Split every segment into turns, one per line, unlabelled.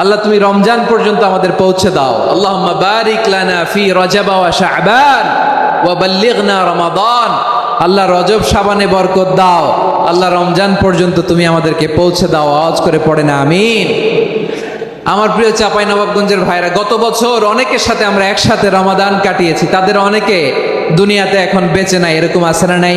আল্লাহ, তুমি রমজান পর্যন্ত আমাদের পৌঁছে দাও। আল্লাহ বারিক লানা ফি রজাবা ওয়া শাবান ওয়া বাল্লিগনা রমাদান। আল্লাহ রজব সাবানে বরকত দাও। আল্লাহ রমজান পর্যন্ত তুমি আমাদেরকে পৌঁছে দাও। আওয়াজ করে পড়ে না আমিন। আমার প্রিয় চাপাই নবাবগঞ্জের ভাইরা, গত বছর অনেকের সাথে আমরা একসাথে রমাদান কাটিয়েছি। তাদের অনেকে দুনিয়াতে এখন বেঁচে নাই, এরকম আছে না নাই?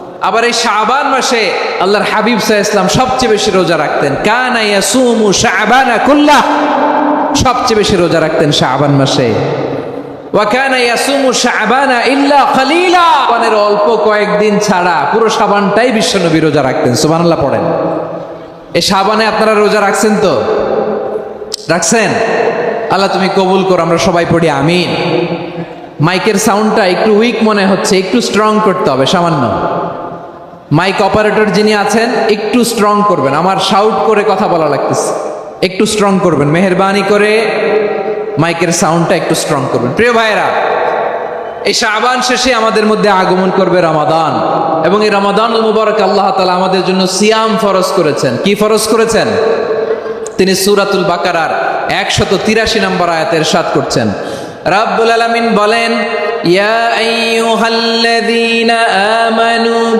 আবার এই শাবান মাসে আল্লাহর হাবিব সাহ ইসলাম সবচেয়ে বেশি রোজা রাখতেন। কানা ইয়াসুমু শাবানা কুল্লাহ। সবচেয়ে বেশি রোজা রাখতেন শাবান মাসে। অল্প কয়েকদিন ছাড়া পুরো শাবানটাই বিশ্বনবী রোজা রাখতেন। সুবহানাল্লাহ পড়েন। এই শাবানে আপনারা রোজা রাখছেন তো? রাখছেন? আল্লাহ তুমি কবুল করো, আমরা সবাই পড়ি, আমিন। মাইকের সাউন্ডটা একটু উইক মনে হচ্ছে, একটু স্ট্রং করতে হবে, সামান্য। মাইক অপারেটর যিনি আছেন, একটু স্ট্রং করবেন। আমার শাউট করে কথা বলা লাগতেছে। একটু স্ট্রং করবেন। মেহরবানি করে মাইকের সাউন্ডটা একটু স্ট্রং করবেন। প্রিয় ভাইয়েরা, এই শাবান শেষে আমাদের মধ্যে আগমন করবে রমাদান। এবং এই রমাদান মুবারক আল্লাহ তালা আমাদের জন্য সিয়াম ফরজ করেছেন। কি ফরজ করেছেন? তিনি সুরাতুল বাকারার একশত তিরাশি নম্বর আয়াতের সাত করছেন। রাব্বুল আলামিন বলেন, ইয়া আমানু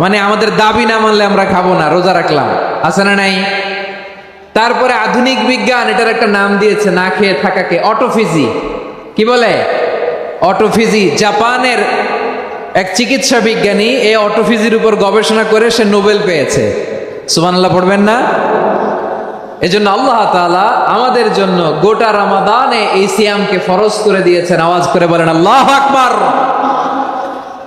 মানে আমাদের দাবি না মানলে আমরা খাব না, রোজা রাখলাম। আছে না নাই? তারপরে আধুনিক বিজ্ঞান এটার একটা নাম দিয়েছে, না খেয়ে থাকাকে অটোফিজি। কি বলে? অটোফিজি। জাপানের এক চিকিৎসা বিজ্ঞানী এই অটোফিজির উপর গবেষণা করে সে নোবেল পেয়েছে। সুবহানাল্লাহ, পড়বেন না? এজন্য আল্লাহ তাআলা আমাদের জন্য গোটা রামাদানে এই সিয়ামকে ফরজ করে দিয়েছেন। আওয়াজ করে বলেন, আল্লাহ আকবার!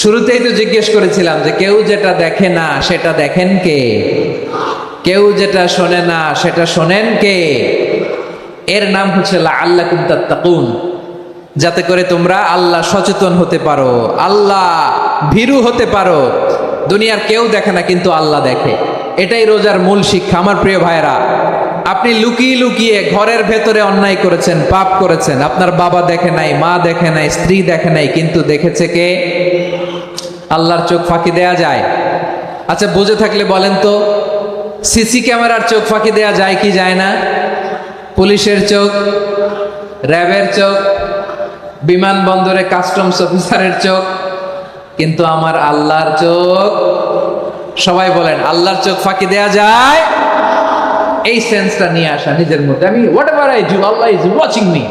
শুরুতেই তো জিজ্ঞেস করেছিলাম যে কেউ যেটা দেখে না, সেটা দেখেন কে? কেউ যেটা শোনে না, সেটা শোনেন কে? এর নাম হচ্ছে আল্লাহ কুমতাত্তাকুন যাতে করে তোমরা আল্লাহ সচেতন হতে পারো, আল্লাহ ভীরু হতে পারো। দুনিয়ার কেউ দেখে না, কিন্তু আল্লাহ দেখে। এটাই রোজার মূল শিক্ষা। আমার প্রিয় ভাইরা আপনি লুকিয়ে লুকিয়ে ঘরের ভেতরে অন্যায় করেছেন, পাপ করেছেন। আপনার বাবা দেখে নাই, মা দেখে নাই, স্ত্রী দেখে নাই, কিন্তু দেখেছে কে? আল্লাহর চোখ ফাঁকি দেয়া যায়। আচ্ছা বুঝে থাকলে বলেন তো, সিসি ক্যামেরার চোখ ফাঁকি দেয়া যায় কি যায় না? পুলিশের চোখ, র্যাবের চোখ, বিমানবন্দরে কাস্টমস অফিসারের চোখ, কিন্তু আমার আল্লাহর চোখ, সবাই বলেন, আল্লাহর চোখ ফাঁকি দেয়া যায়। এই সেন্সটা নিয়ে আসা নিজের মধ্যে। আমি whatever I do Allah is watching me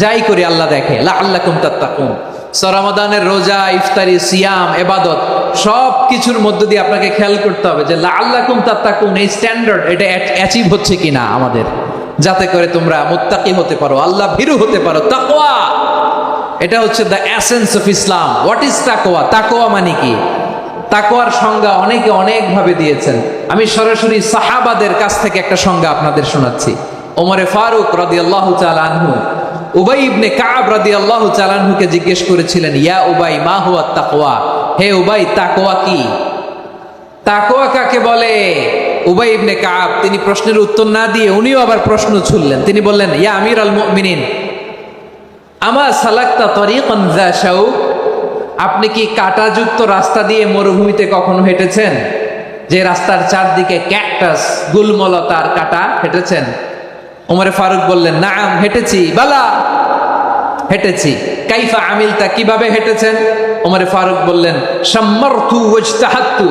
যাই করি আল্লাহ দেখে। আল্লাহ কুম তাত্তাকুন সরামাদানের রোজা, ইফতারি, সিয়াম, এবাদত সব কিছুর মধ্য দিয়ে আপনাকে খেয়াল করতে হবে যে আল্লাহ কুম তাত্তাকুন, এই স্ট্যান্ডার্ড এটা অ্যাচিভ হচ্ছে কিনা আমাদের। যাতে করে তোমরা মুত্তাকি হতে পারো, আল্লাহ ভীরু হতে পারো। তাকওয়া! এটা হচ্ছে the essence of Islam what is তাকোয়া তাকোয়া মানে কি? তাকোয়ার সংজ্ঞা অনেকে অনেকভাবে দিয়েছেন। আমি সরাসরি সাহাবাদের কাছ থেকে একটা সংজ্ঞা আপনাদের শোনাচ্ছি। ওমরে ফারুক রদি আল্লাহ আনহু, উবাই ইবনে কাব রদি আল্লাহ চালানহুকে জিজ্ঞেস করেছিলেন, ইয়া উবাই, মা হুয়া তাকোয়া হে উবাই তাকোয়া কি? তাকোয়া কাকে বলে? উবাই ইবনে কাব তিনি প্রশ্নের উত্তর না দিয়ে উনিও আবার প্রশ্ন ছুড়লেন। তিনি বললেন, ইয়া আমির আল মুমিনিন, আমা সালাক্তা তরিকন শাউ? আপনি কি কাটাযুক্ত রাস্তা দিয়ে মরুভূমিতে কখনো হেঁটেছেন? যে রাস্তার চারদিকে ক্যাকটাস গুলমলতার কাটা হেঁটেছেন? ওমরে ফারুক বললেন, নাম, হেঁটেছি, বালা, হেঁটেছি। কাইফা আমিলতা, কীভাবে হেঁটেছেন? ওমরে ফারুক বললেন সম্মর্থু ওজতাহাত্তু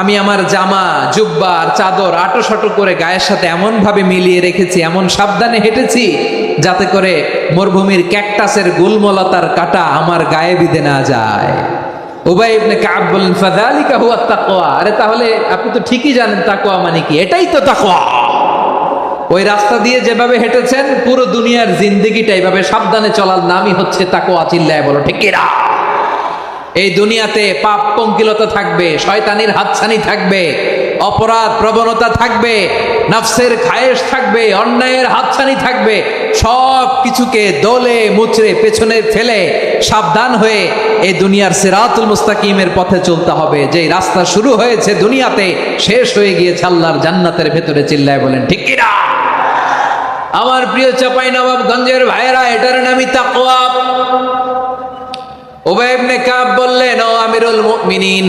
আমি আমার জামা, জুব্বা আর চাদর আটো শটো করে গায়ের সাথে এমন ভাবে মিলিয়ে রেখেছি, এমন সাবধানে হেঁটেছি যাতে করে মরুভূমির ক্যাকটাসের গুলমলতার কাটা আমার গায়ে বিধে না যায়। উবাই আরে তাহলে আপনি তো ঠিকই মানে কি। এটাই তো ওই রাস্তা দিয়ে যেভাবে হেঁটেছেন, পুরো দুনিয়ার সাবধানে চলার নামই হচ্ছে চিল্লায় বলো এই দুনিয়াতে পাপ থাকবে, শয়তানির হাতছানি থাকবে। অপরাধ প্রবণতা থাকবে, নফসের খায়েশ থাকবে, অন্যায়ের হাতছানি থাকবে, সব কিছুকে দোলে মুচড়ে পেছনে ফেলে সাবধান হয়ে এই দুনিয়ার সিরাতুল মুস্তাকিমের পথে চলতে হবে। যেই রাস্তা শুরু হয়েছে দুনিয়াতে, শেষ হয়ে গিয়েছে আল্লাহর জান্নাতের ভেতরে চিল্লায় বলেন, ঠিক কিনা? আমার প্রিয় চাপাই নবাবগঞ্জের ভাইয়েরা, এটার নামই তাকওয়া। ওবাইবনে কাব বললেন, ও আমিরুল মুমিনিন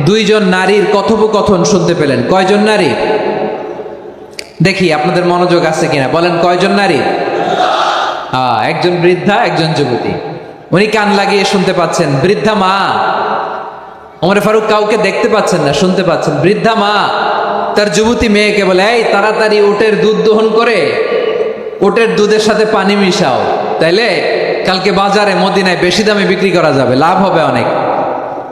দুইজন নারীর কথোপকথন শুনতে পেলেন। কয়জন নারী? দেখি, আপনাদের মনোযোগ আছে কিনা। বলেন, কয়জন নারী? হ্যাঁ একজন বৃদ্ধা, একজন যুবতী। উনি কান লাগিয়ে শুনতে পাচ্ছেন, বৃদ্ধা মা। ওমরে ফারুক কাউকে দেখতে পাচ্ছেন না, শুনতে পাচ্ছেন, বৃদ্ধা মা। তার যুবতী মেয়েকে বলে, এই, তাড়াতাড়ি ওটের দুধ দহন করে। ওটের দুধের সাথে পানি মিশাও। তাইলে কালকে বাজারে মদিনায় বেশি দামে বিক্রি করা যাবে, লাভ হবে অনেক।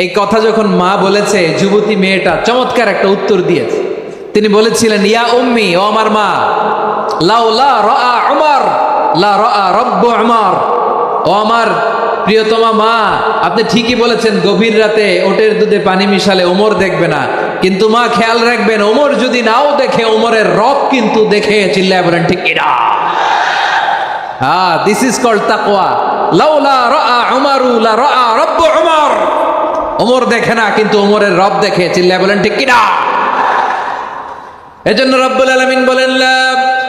এই কথা যখন মা বলেছে, যুবতী মেয়েটা চমৎকার একটা উত্তর দিয়েছে। তিনি বলেছিলেন, ইয়া উম্মি, ও আমার মা, লাউ লা রা উমর, লা রা রব্বু উমর। ও আমার প্রিয়তমা মা, আপনি ঠিকই বলেছেন, গভীর রাতে ওটের দুধে পানি মিশালে ওমর দেখবে না। কিন্তু মা, খেয়াল রাখবেন ওমর যদি নাও দেখে ওমরের রব কিন্তু দেখে চিল্লায় বলেন, ঠিক এরা হ্যাঁ দিস ইজ কল্ড তাকওয়া। লাউলা রাআ উমারু, লা রাআ রব্বু উমর। ওমর দেখে না, কিন্তু অমরের রব দেখে, চিল্লায় বলেন, ঠিক কিনা? এজন্য রব্বুল আলমিন বলেন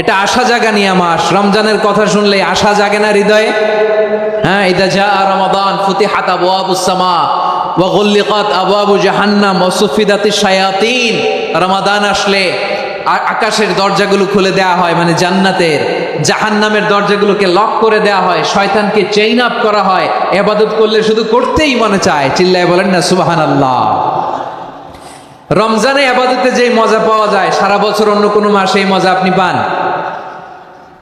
এটা আশা জাগা নিয়ে মাস। রমজানের কথা শুনলে আশা জাগে না হৃদয়ে? হ্যাঁ ইদা যা রমাদান, ফুতিহাত আবওয়াবুস সামা, ওয়া গুল্লিকাত জাহান্নাম, ওয়া সুফিদাতিশ শায়াতিন। রমাদান আসলে আকাশের দরজাগুলো খুলে দেওয়া হয় মানে জান্নাতের। জাহান্নামের দরজাগুলোকে লক করে দেওয়া হয়, শয়তানকে চেইন আপ করা হয়। এবাদত করলে শুধু করতেই মনে চায়। চিল্লায় বলেন না, সুবহানাল্লাহ। রমজানে আবাদতে যে মজা পাওয়া যায়, সারা বছর অন্য কোনো মাসে এই মজা আপনি পান।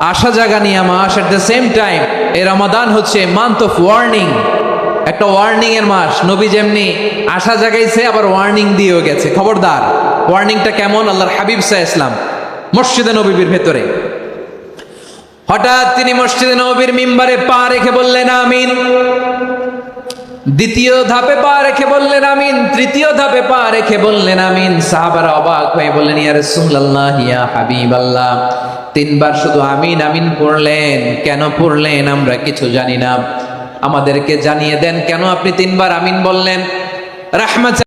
আশা জাগানিয়া মাস এট দ্য সেম টাইম এই রমাদান হচ্ছে মান্থ অফ ওয়ার্নিং একটা ওয়ার্নিং এর মাস। নবী যেমনি আশা জাগাইছে, আবার ওয়ার্নিং দিয়েও গেছে। খবরদার ওয়ার্নিংটা কেমন? আল্লাহর হাবিব সাহ ইসলাম মসজিদে নবীর ভেতরে। হঠাৎ তিনি মসজিদে নবীর মিম্বারে পা রেখে বললেন, আমিন। দ্বিতীয় ধাপে পা রেখে বললেন আমিন। তৃতীয় ধাপে পা রেখে বললেন আমিন। সাহাবারা অবাক হয়ে বললেন, ইয়া রাসূলুল্লাহ, ইয়া হাবিবাল্লাহ। তিনবার শুধু আমিন আমিন পড়লেন। কেন পড়লেন আমরা কিছু জানি না। আমাদেরকে জানিয়ে দেন, কেন আপনি তিনবার আমিন বললেন? রাহমাত